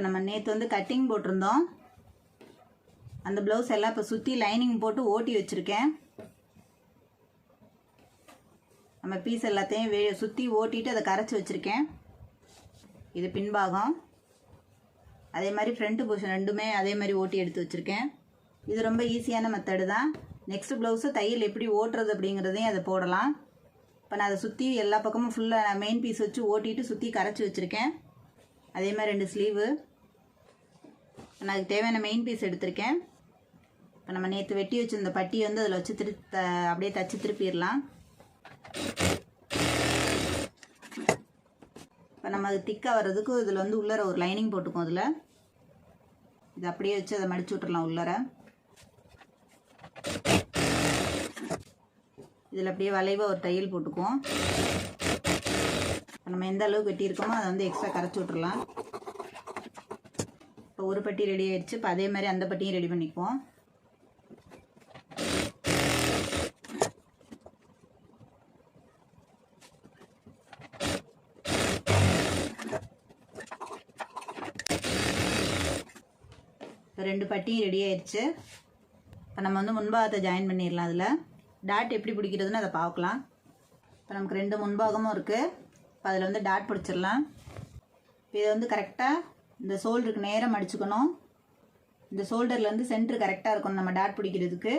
இப்போ நம்ம நேற்று வந்து கட்டிங் போட்டிருந்தோம். அந்த ப்ளவுஸ் எல்லாம் இப்போ சுற்றி லைனிங் போட்டு ஓட்டி வச்சுருக்கேன். நம்ம பீஸ் எல்லாத்தையும் வே சுற்றி ஓட்டிட்டு அதை கரைச்சி வச்சுருக்கேன். இது பின்பாகம். அதே மாதிரி ஃப்ரண்ட்டு போர்ஷன் ரெண்டுமே அதே மாதிரி ஓட்டி எடுத்து வச்சுருக்கேன். இது ரொம்ப ஈஸியான மெத்தடு தான். நெக்ஸ்ட் ப்ளவுஸு தையல் எப்படி ஓட்டுறது அப்படிங்கிறதையும் அதை போடலாம். இப்போ நான் அதை சுற்றி எல்லா பக்கமும் ஃபுல்லாக மெயின் பீஸ் வச்சு ஓட்டிட்டு சுற்றி கரைச்சி வச்சுருக்கேன். அதே மாதிரி ரெண்டு ஸ்லீவு நான் அதுக்கு தேவையான மெயின் பீஸ் எடுத்திருக்கேன். இப்போ நம்ம நேற்று வெட்டி வச்சுருந்த பட்டியை வந்து அதில் வச்சு திரு த அப்படியே தச்சு திருப்பிடலாம். இப்போ நம்ம அது திக்காக வர்றதுக்கு இதில் வந்து உள்ளர ஒரு லைனிங் போட்டுக்கும் அதில். இது அப்படியே வச்சு அதை மடிச்சு விட்டுறலாம் உள்ளர. இதில் அப்படியே வளைவாக ஒரு தையல் போட்டுக்குவோம். இப்போ நம்ம எந்த அளவுக்கு வெட்டியிருக்கோமோ அதை வந்து எக்ஸ்ட்ரா கரைச்சி விட்டுறலாம். இப்போ ஒரு பட்டி ரெடி ஆயிடுச்சு. இப்போ அதே மாதிரி அந்த பட்டியும் ரெடி பண்ணிக்குவோம். ரெண்டு பட்டியும் ரெடி ஆயிடுச்சு. இப்போ நம்ம வந்து முன்பாகத்தை ஜாயின் பண்ணிடலாம் அதில். டாட் எப்படி பிடிக்கிறதுன்னு அதை பார்க்கலாம். இப்போ நமக்கு ரெண்டு முன்பாகமும் இருக்குது இப்போ அதில் வந்து டாட் பிடிச்சிடலாம். இப்போ இதை வந்து கரெக்டாக இந்த ஷோல்டருக்கு நேரம் அடிச்சுக்கணும். இந்த ஷோல்டர்லேருந்து சென்டர் கரெக்டாக இருக்கணும். நம்ம டாட் பிடிக்கிறதுக்கு.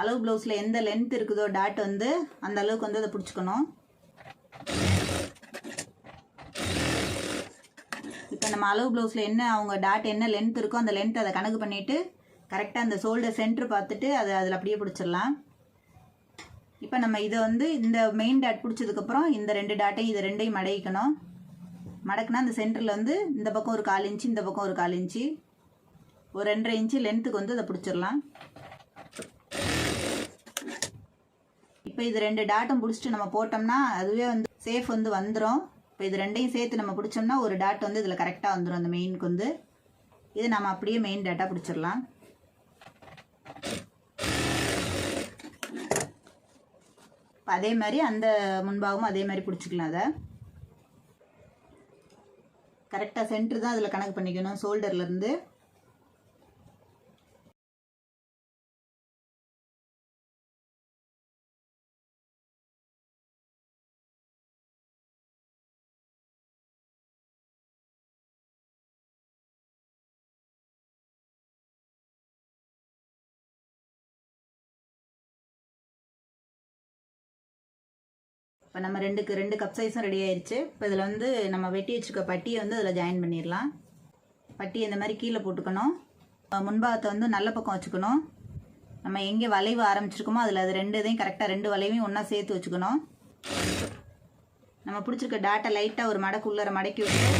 அளவு ப்ளவுஸில் எந்த லென்த் இருக்குதோ டாட் வந்து அந்த அளவுக்கு வந்து அதை பிடிச்சிக்கணும். இப்போ நம்ம அளவு ப்ளவுஸில் என்ன அவங்க டாட் என்ன லென்த் இருக்கோ அந்த லென்த் அதை கணக்கு பண்ணிவிட்டு கரெக்டாக அந்த ஷோல்டர் சென்டர் பார்த்துட்டு அதை அதில் அப்படியே பிடிச்சிடலாம். இப்போ நம்ம இதை வந்து இந்த மெயின் டாட் பிடிச்சதுக்கப்புறம் இந்த ரெண்டு டாட்டையும் இதை ரெண்டையும் அடையிக்கணும் மடக்குனா அந்த சென்டரில் வந்து இந்த பக்கம் ஒரு கால் இன்ச்சு இந்த பக்கம் ஒரு கால் இன்ச்சு. ஒரு ரெண்டரை இன்ச்சு லென்த்துக்கு வந்து அதை பிடிச்சிடலாம். இப்போ இது ரெண்டு டாட்டும் பிடிச்சிட்டு நம்ம போட்டோம்னா அதுவே வந்து சேஃப் வந்து வந்துடும் இப்போ இது ரெண்டையும் சேர்த்து நம்ம பிடிச்சோம்னா ஒரு டாட் வந்து இதில் கரெக்டாக வந்துடும் அந்த மெயினுக்கு வந்து. இது நம்ம அப்படியே மெயின் டாட்டாக பிடிச்சிடலாம். அதே மாதிரி அந்த முன்பாகவும் அதே மாதிரி பிடிச்சிக்கலாம் அதை. கரெக்டாக சென்டர் தான் அதில் கணக்கு பண்ணிக்கணும். ஷோல்டர்லேருந்து இப்போ நம்ம ரெண்டுக்கு ரெண்டு கப் சைஸும் ரெடி ஆயிடுச்சு இப்போ இதில் வந்து நம்ம வெட்டி வச்சுருக்க பட்டியை வந்து அதில் ஜாயின் பண்ணிடலாம். பட்டி இந்த மாதிரி கீழே போட்டுக்கணும். முன்பாகத்தை வந்து நல்ல பக்கம் வச்சுக்கணும். நம்ம எங்கே வளைவு ஆரம்பிச்சிருக்கோமோ அதில் அது ரெண்டு இதையும் கரெக்டாக ரெண்டு வளைவையும் ஒன்றா சேர்த்து வச்சுக்கணும். நம்ம பிடிச்சிருக்க டாட்டை லைட்டாக ஒரு மடக்கு உள்ளர மடக்கி விட்டு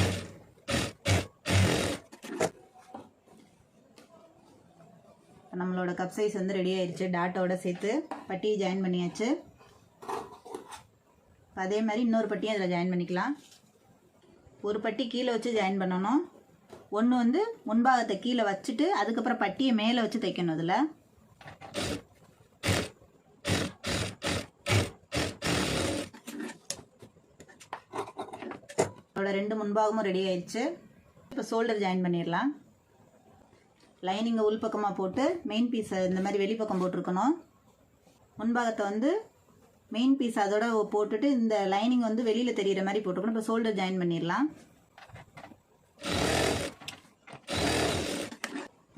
இப்போ நம்மளோட கப் சைஸ் வந்து ரெடி ஆயிடுச்சு டாட்டோட சேர்த்து பட்டியை ஜாயின் பண்ணியாச்சு. அதே மாதிரி இன்னொரு பட்டியும் அதில் ஜாயின் பண்ணிக்கலாம். ஒரு பட்டி கீழே வச்சு ஜாயின் பண்ணணும். ஒன்று வந்து முன்பாகத்தை கீழே வச்சுட்டு அதுக்கப்புறம் பட்டியை மேலே வச்சு தைக்கணும் அதில். அதோட ரெண்டு முன்பாகமும் ரெடி ஆயிடுச்சு இப்போ ஷோல்டர் ஜாயின் பண்ணிடலாம். லைனிங்கை உள்பக்கமாக போட்டு மெயின் பீஸை இந்த மாதிரி வெளிப்பக்கம் போட்டிருக்கணும். முன்பாகத்தை வந்து மெயின் பீஸ் அதோட போட்டுட்டு இந்த லைனிங் வந்து வெளியில் தெரியிற மாதிரி போட்டுக்கணும். இப்போ ஷோல்டர் ஜாயின் பண்ணிடலாம்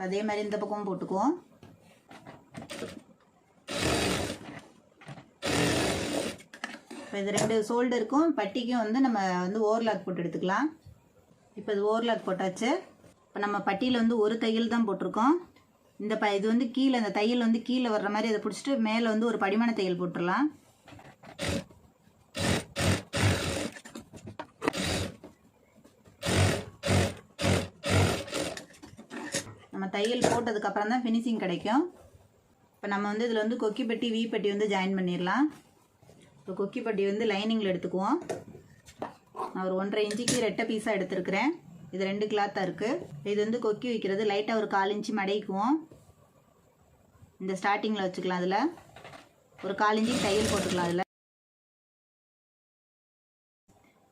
அதே மாதிரி இந்த பக்கமும் போட்டுக்குவோம். இப்போ இது ரெண்டு ஷோல்டருக்கும் பட்டிக்கும் வந்து நம்ம வந்து ஓவர்லாக் போட்டு எடுத்துக்கலாம். இப்போ இது ஓவர்லாக் போட்டாச்சு. இப்போ நம்ம பட்டியில் வந்து ஒரு தையல் தான் போட்டிருக்கோம். இந்த ப இது வந்து கீழே இந்த தையல் வந்து கீழே வர்ற மாதிரி அதை பிடிச்சிட்டு மேலே வந்து ஒரு படிமான தையல் போட்டுடலாம் நம்ம தையல் போட்டதுக்கப்புறம் தான் ஃபினிஷிங் கிடைக்கும். இப்போ நம்ம வந்து இதில் வந்து கொக்கி பெட்டி வி பெட்டி வந்து ஜாயின் பண்ணிடலாம் இப்போ கொக்கி பெட்டி வந்து லைனிங்கில் எடுத்துக்குவோம். நான் ஒரு ஒன்றரை இன்ச்சுக்கு ரெட்டை பீஸாக எடுத்துருக்கிறேன். இது ரெண்டு கிளாத்தாக இருக்குது இது வந்து கொக்கி வைக்கிறது. லைட்டாக ஒரு கால் இன்ச்சு மடைக்குவோம் இந்த ஸ்டார்டிங்கில் வச்சுக்கலாம் அதில். ஒரு கால் இன்ச்சு தையல் போட்டுக்கலாம் அதில்.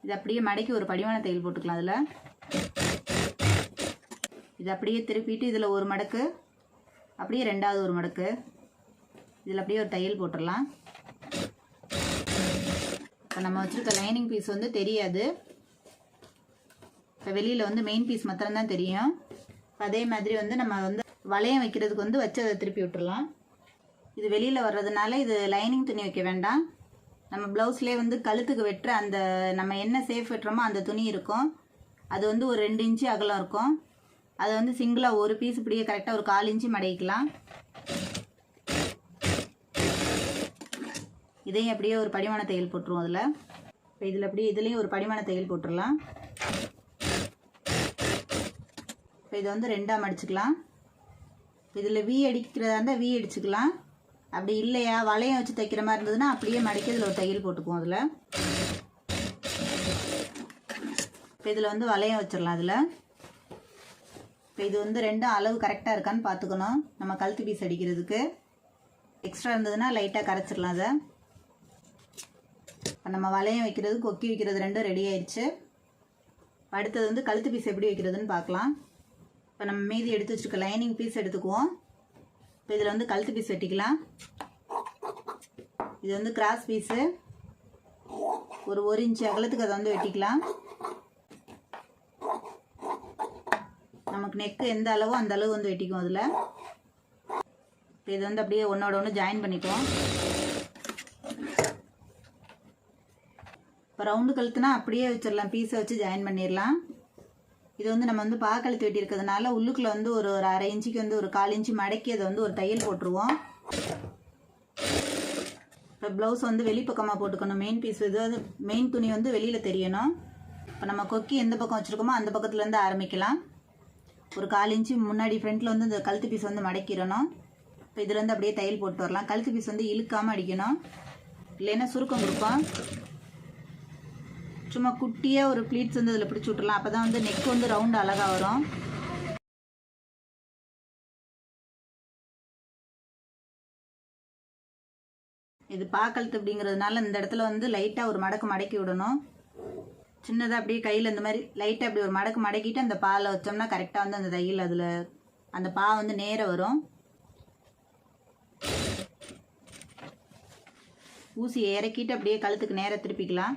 இது அப்படியே மடக்கி ஒரு படிவான தையல் போட்டுக்கலாம் அதில். இது அப்படியே திருப்பிட்டு இதில் ஒரு மடக்கு அப்படியே ரெண்டாவது ஒரு மடக்கு. இதில் அப்படியே ஒரு தையல் போட்டுடலாம். இப்போ நம்ம வச்சுருக்க லைனிங் பீஸ் வந்து தெரியாது. இப்போ வெளியில் வந்து மெயின் பீஸ் மாத்திரம்தான் தெரியும். அதே மாதிரி வந்து நம்ம வந்து வளையம் வைக்கிறதுக்கு வந்து வச்சு அதை திருப்பி விட்டுறலாம் இது வெளியில் வர்றதுனால இது லைனிங் துணி வைக்க வேண்டாம். நம்ம ப்ளவுஸ்லேயே வந்து கழுத்துக்கு வெட்டுற அந்த நம்ம என்ன சேஃப் வெட்டுறோமோ அந்த துணி இருக்கும். அது வந்து ஒரு ரெண்டு இன்ச்சு அகலம் இருக்கும். அதை வந்து சிங்கிளாக ஒரு பீஸ் இப்படியே கரெக்டாக ஒரு கால் இன்ச்சு மடக்கிக்கலாம். இதையும் அப்படியே ஒரு படிமான தையல் போட்டுருவோம் அதில். இப்போ இதில் அப்படியே இதுலேயும் ஒரு படிமான தையல் போட்டுடலாம். இப்போ இதை வந்து ரெண்டாக மடிச்சுக்கலாம். இதில் வி அடிக்கிறதா இருந்தால் வி அடிச்சுக்கலாம். அப்படி இல்லையா? வளையம் வச்சு தைக்கிற மாதிரி இருந்ததுன்னா அப்படியே மடிக்க இதில் ஒரு தையல் போட்டுக்குவோம் அதில். இப்போ இதில் வந்து வளையம் வச்சிடலாம் அதில். இப்போ இது வந்து ரெண்டும் அளவு கரெக்டாக இருக்கான்னு பார்த்துக்கணும். நம்ம கழுத்து பீஸ் அடிக்கிறதுக்கு. எக்ஸ்ட்ரா இருந்ததுன்னா லைட்டாக கரைச்சிடலாம் அதை. இப்போ நம்ம வளையம் வைக்கிறது கொக்கி வைக்கிறது ரெண்டும் ரெடி ஆயிடுச்சு. அடுத்தது வந்து கழுத்து பீஸ் எப்படி வைக்கிறதுன்னு பார்க்கலாம். இப்போ நம்ம மீதி எடுத்து வச்சுருக்க லைனிங் பீஸ் எடுத்துக்குவோம். இப்போ இதில் வந்து கழுத்து பீஸ் வெட்டிக்கலாம். இது வந்து கிராஸ் பீஸு ஒரு ஒரு இன்ச்சு அகலத்துக்கு அதை வந்து வெட்டிக்கலாம். நமக்கு நெக்கு எந்த அளவோ அந்த அளவு வந்து வெட்டிக்கும் அதில். இப்போ இது வந்து அப்படியே ஒன்றோட ஒன்று ஜாயின் பண்ணிக்குவோம். இப்போ ரவுண்டு கழுத்துனா அப்படியே வச்சிடலாம். பீஸை வச்சு ஜாயின் பண்ணிடலாம். இது வந்து நம்ம வந்து பாக்கழுத்து வெட்டி இருக்கிறதுனால உள்ளுக்குள்ள வந்து ஒரு ஒரு அரை இன்ச்சுக்கு வந்து ஒரு கால் இன்ச்சு மடக்கி அதை வந்து ஒரு தையல் போட்டுருவோம். இப்போ ப்ளவுஸ் வந்து வெளிப்பக்கமாக போட்டுக்கணும். மெயின் பீஸ் இது வந்து மெயின் துணி வந்து வெளியில் தெரியணும். இப்போ நம்ம கொக்கி எந்த பக்கம் வச்சுருக்கோமோ அந்த பக்கத்துலேருந்து ஆரம்பிக்கலாம். ஒரு கால் இன்ச்சு முன்னாடி ஃப்ரண்ட்டில் வந்து இந்த கழுத்து பீஸ் வந்து மடக்கிடணும். இப்போ இதுலேருந்து அப்படியே தையல் போட்டு வரலாம். கழுத்து பீஸ் வந்து இழுக்காமல் அடிக்கணும். இல்லைன்னா சுருக்கம் கொடுப்போம். சும்மா குட்டியாக ஒரு ப்ளீட்ஸ் வந்து இதில் பிடிச்சி விட்டுறலாம். அப்போ தான் வந்து நெக் வந்து ரவுண்ட் அழகாக வரும். இது பாக்கழுத்து அப்படிங்கிறதுனால இந்த இடத்துல வந்து லைட்டாக ஒரு மடக்கு மடக்கி விடணும். சின்னதாக அப்படியே கையில் இந்த மாதிரி லைட்டாக அப்படி ஒரு மடக்கு மடக்கிட்டு அந்த பாலை வச்சோம்னா கரெக்டாக வந்து அந்த தையல் அதில் அந்த பா வந்து நேர வரும். ஊசியை இறக்கிட்டு அப்படியே கழுத்துக்கு நேராக திருப்பிக்கலாம்.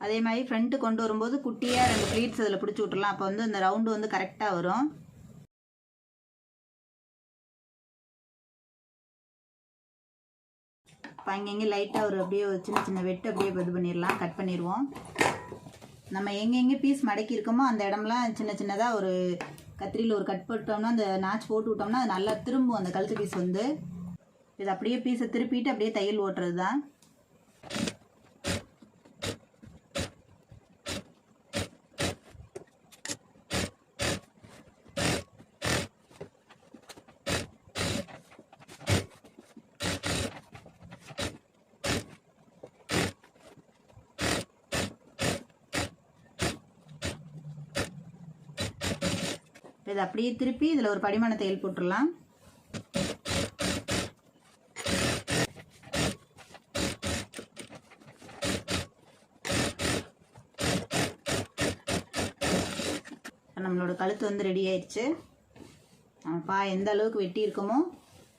அதே மாதிரி ஃப்ரண்ட்டு கொண்டு வரும்போது குட்டியாக ரெண்டு ப்ளீட்ஸ் அதில் பிடிச்சி விட்றலாம் அப்போ வந்து அந்த ரவுண்டு வந்து கரெக்டாக வரும். இப்போ அங்கங்கே லைட்டாக ஒரு அப்படியே ஒரு சின்ன சின்ன வெட்டு அப்படியே இது பண்ணிடலாம் கட் பண்ணிடுவோம் நம்ம எங்கெங்கே பீஸ் மடக்கி இருக்கோமோ அந்த இடம்லாம் சின்ன சின்னதாக ஒரு கத்திரியில் ஒரு கட் போட்டோம்னா அந்த நாச் போட்டு விட்டோம்னா அது நல்லா திரும்பும் அந்த கழுத்து பீஸ் வந்து. இது அப்படியே பீஸை திருப்பிட்டு அப்படியே தையல் ஓட்டுறது தான் இதை அப்படியே திருப்பி இதில் ஒரு படிமான தையல் போட்டுடலாம். நம்மளோட கழுத்து வந்து ரெடி ஆயிடுச்சு. நம்ம பா எந்த அளவுக்கு வெட்டி இருக்கோமோ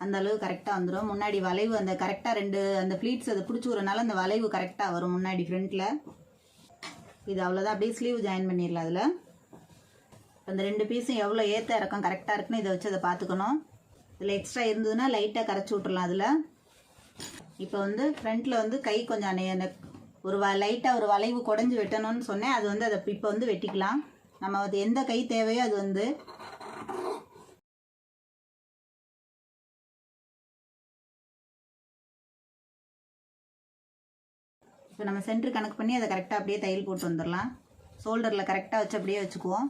அந்த அளவு கரெக்டாக வந்துடும் முன்னாடி வளைவு அந்த கரெக்டாக ரெண்டு அந்த ப்ளீட்ஸ் அதை பிடிச்சி விட்றனால அந்த வளைவு கரெக்டாக வரும் முன்னாடி ஃப்ரண்ட்டில் இது அவ்வளோதான் அப்படியே ஸ்லீவ் ஜாயின் பண்ணிடலாம் அதில் அந்த ரெண்டு பீஸும் எவ்வளோ ஏற்ற இறக்கம் கரெக்டாக இருக்குன்னு இதை வச்சு அதை பார்த்துக்கணும். இதில் எக்ஸ்ட்ரா இருந்ததுன்னா லைட்டாக கரைச்சி விட்றலாம் அதில். இப்போ வந்து ஃப்ரண்ட்டில் வந்து கை கொஞ்சம் அணைய ஒரு வ லைட்டாக ஒரு வளைவு குடஞ்சி வெட்டணும்னு சொன்னேன். அது வந்து அதை இப்போ வந்து வெட்டிக்கலாம். நம்ம அது எந்த கை தேவையோ அது வந்து இப்போ நம்ம சென்ட்ரு கணக்கு பண்ணி அதை கரெக்டாக அப்படியே தையல் போட்டு வந்துடலாம். ஷோல்டரில் கரெக்டாக வச்சு அப்படியே வச்சுக்குவோம்.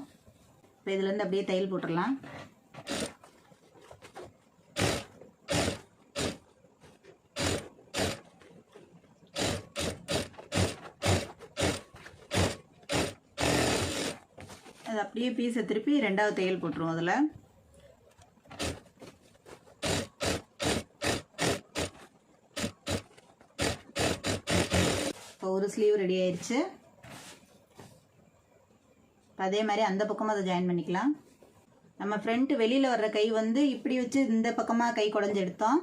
இப்போ இதுலேருந்து அப்படியே தையல் போட்டுடலாம். அது அப்படியே பீஸை திருப்பி ரெண்டாவது தையல் போட்டுருவோம் அதில். இப்போ ஒரு ஸ்லீவ் ரெடி ஆயிடுச்சு அதே மாதிரி அந்த பக்கமும் அதை ஜாயின் பண்ணிக்கலாம். நம்ம ஃப்ரண்ட்டு வெளியில் வர்ற கை வந்து இப்படி வச்சு இந்த பக்கமாக கை குடஞ்சி எடுத்தோம்.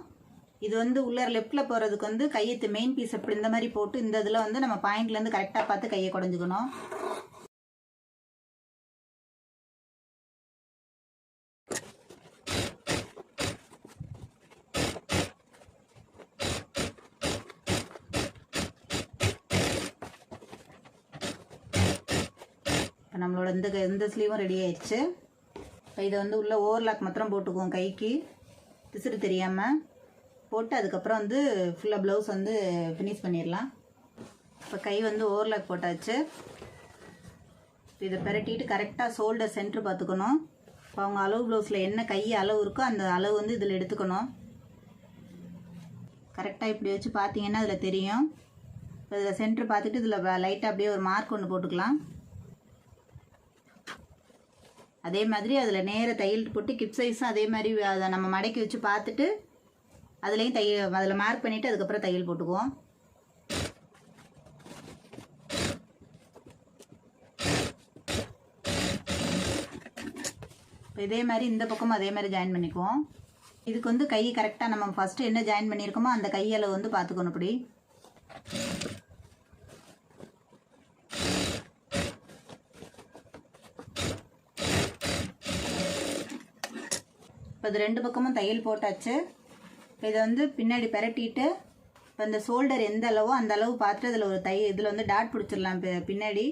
இது வந்து உள்ளே லெஃப்டில் போகிறதுக்கு வந்து கையத்து மெயின் பீஸ் அப்படி இந்த மாதிரி போட்டு இந்த இதில் வந்து நம்ம பாயிண்ட்லேருந்து கரெக்டாக பார்த்து கையை குடஞ்சிக்கணும். இப்போ நம்மளோட இந்த க- இந்த ஸ்லீவும் ரெடி ஆயிடுச்சு. இப்போ இதை வந்து உள்ளே ஓவர்லாக் மாத்திரம் போட்டுக்குவோம் கைக்கு. திசுறு தெரியாமல் போட்டு அதுக்கப்புறம் வந்து ஃபுல்லாக ப்ளவுஸ் வந்து ஃபினிஷ் பண்ணிடலாம். இப்போ கை வந்து ஓவர்லாக் போட்டாச்சு. இப்போ இதை பெரட்டிட்டு கரெக்டாக ஷோல்டர் சென்டர் பார்த்துக்கணும். இப்போ அவங்க அளவு ப்ளவுஸில் என்ன கை அளவு இருக்கோ அந்த அளவு வந்து இதில் எடுத்துக்கணும். கரெக்டாக இப்படி வச்சு பார்த்தீங்கன்னா அதில் தெரியும். இப்போ இதில் சென்டர் பார்த்துட்டு இதில் லைட்டாக அப்படியே ஒரு மார்க் ஒன்று போட்டுக்கலாம். அதே மாதிரி அதில் நேர தையல் போட்டு கிப் சைஸும் அதே மாதிரி அதை நம்ம மடக்கி வச்சு பார்த்துட்டு அதுலேயும் தையல் அதில் மார்க் பண்ணிவிட்டு அதுக்கப்புறம் தையல் போட்டுக்குவோம். இப்போ இதே மாதிரி இந்த பக்கமும் அதே மாதிரி ஜாயின் பண்ணிக்குவோம். இதுக்கு வந்து கை கரெக்டாக நம்ம ஃபஸ்ட்டு என்ன ஜாயின் பண்ணியிருக்கோமோ அந்த கையளவு வந்து பார்த்துக்கணும் இப்படி. இப்போ இது ரெண்டு பக்கமும் தையல் போட்டாச்சு. இப்போ இதை வந்து பின்னாடி பெரட்டிட்டு இப்போ இந்த ஷோல்டர் எந்த அளவோ அந்த அளவு பார்த்துட்டு அதில் ஒரு தை இதில் வந்து டாட் பிடிச்சிடலாம் இப்போ பின்னாடி.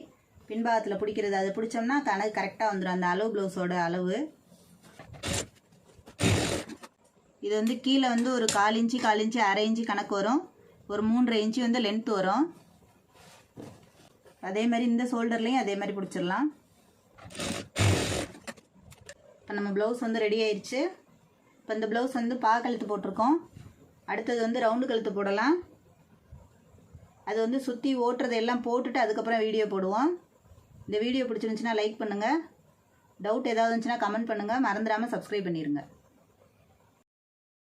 பின்பாகத்தில் பிடிக்கிறது. அது பிடிச்சோம்னா கணக்கு கரெக்டாக வந்துடும் அந்த அளவு ப்ளவுஸோட அளவு. இது வந்து கீழே வந்து ஒரு கால் இன்ச்சு கால் இன்ச்சு அரை இன்ச்சு கணக்கு வரும். ஒரு மூன்றரை இன்ச்சு வந்து லென்த் வரும். அதே மாதிரி இந்த ஷோல்டர்லேயும் அதே மாதிரி பிடிச்சிடலாம். இப்போ நம்ம ப்ளவுஸ் வந்து ரெடி ஆயிடுச்சு இப்போ இந்த ப்ளவுஸ் வந்து பா கழுத்து போட்டிருக்கோம். அடுத்தது வந்து ரவுண்டு கழுத்து போடலாம். அது வந்து சுற்றி ஓட்டுறதை எல்லாம் போட்டுட்டு அதுக்கப்புறம் வீடியோ போடுவோம். இந்த வீடியோ பிடிச்சிருந்துச்சுன்னா லைக் பண்ணுங்கள் டவுட் ஏதாவது இருந்துச்சுன்னா கமெண்ட் பண்ணுங்கள் மறந்துடாமல் சப்ஸ்கிரைப் பண்ணிடுங்க